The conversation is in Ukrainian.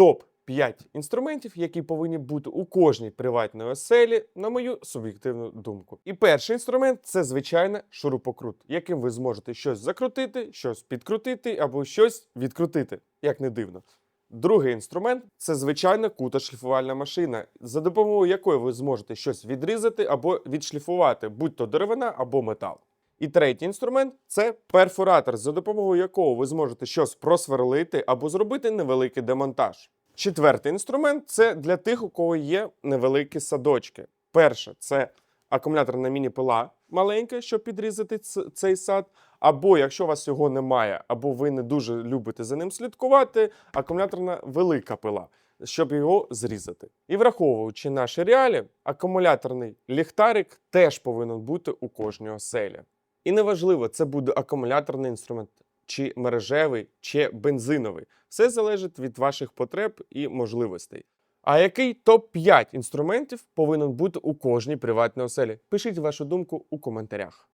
топ 5 інструментів, які повинні бути у кожній приватній оселі, на мою суб'єктивну думку. І перший інструмент це звичайно шурупокрут, яким ви зможете щось закрутити, щось підкрутити або щось відкрутити, як не дивно. Другий інструмент це звичайна кутошліфувальна машина, за допомогою якої ви зможете щось відрізати або відшліфувати, будь то деревина або метал. І третій інструмент це перфоратор, за допомогою якого ви зможете щось просверлити або зробити невеликий демонтаж. Четвертий інструмент це для тих, у кого є невеликі садочки. Перше це акумуляторна міні-пила маленька, щоб підрізати цей сад. Або якщо у вас його немає, або ви не дуже любите за ним слідкувати, акумуляторна велика пила, щоб його зрізати. І враховуючи наші реалії, акумуляторний ліхтарик теж повинен бути у кожній оселі. І неважливо, це буде акумуляторний інструмент, чи мережевий, чи бензиновий. Все залежить від ваших потреб і можливостей. А який топ-5 інструментів повинен бути у кожній приватній оселі? Пишіть вашу думку у коментарях.